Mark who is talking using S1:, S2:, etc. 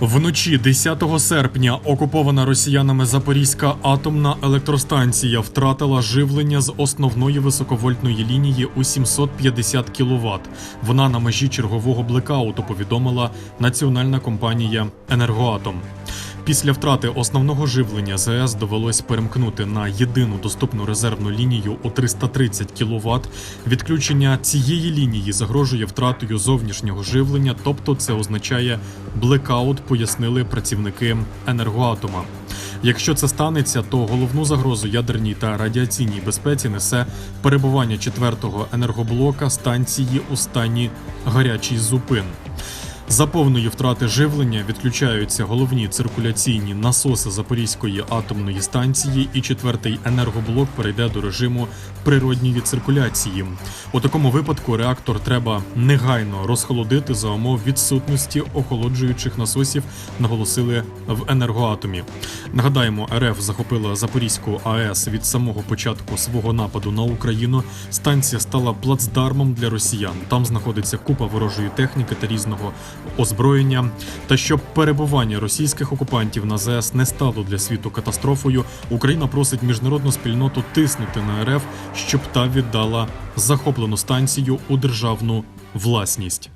S1: Вночі 10 серпня окупована росіянами Запорізька атомна електростанція втратила живлення з основної високовольтної лінії у 750 кВт. Вона на межі чергового блекауту повідомила національна компанія Енергоатом. Після втрати основного живлення ЗС довелось перемкнути на єдину доступну резервну лінію у 330 кВт. Відключення цієї лінії загрожує втратою зовнішнього живлення, тобто це означає блекаут, пояснили працівники енергоатома. Якщо це станеться, то головну загрозу ядерній та радіаційній безпеці несе перебування четвертого енергоблока станції у стані гарячий зупин. За повної втрати живлення відключаються головні циркуляційні насоси Запорізької атомної станції, і четвертий енергоблок перейде до режиму природньої циркуляції. У такому випадку реактор треба негайно розхолодити за умов відсутності охолоджуючих насосів, наголосили в енергоатомі. Нагадаємо, РФ захопила Запорізьку АЕС від самого початку свого нападу на Україну. Станція стала плацдармом для росіян. Там знаходиться купа ворожої техніки та різного озброєння. Та щоб перебування російських окупантів на ЗС не стало для світу катастрофою, Україна просить міжнародну спільноту тиснути на РФ, щоб та віддала захоплену станцію у державну власність.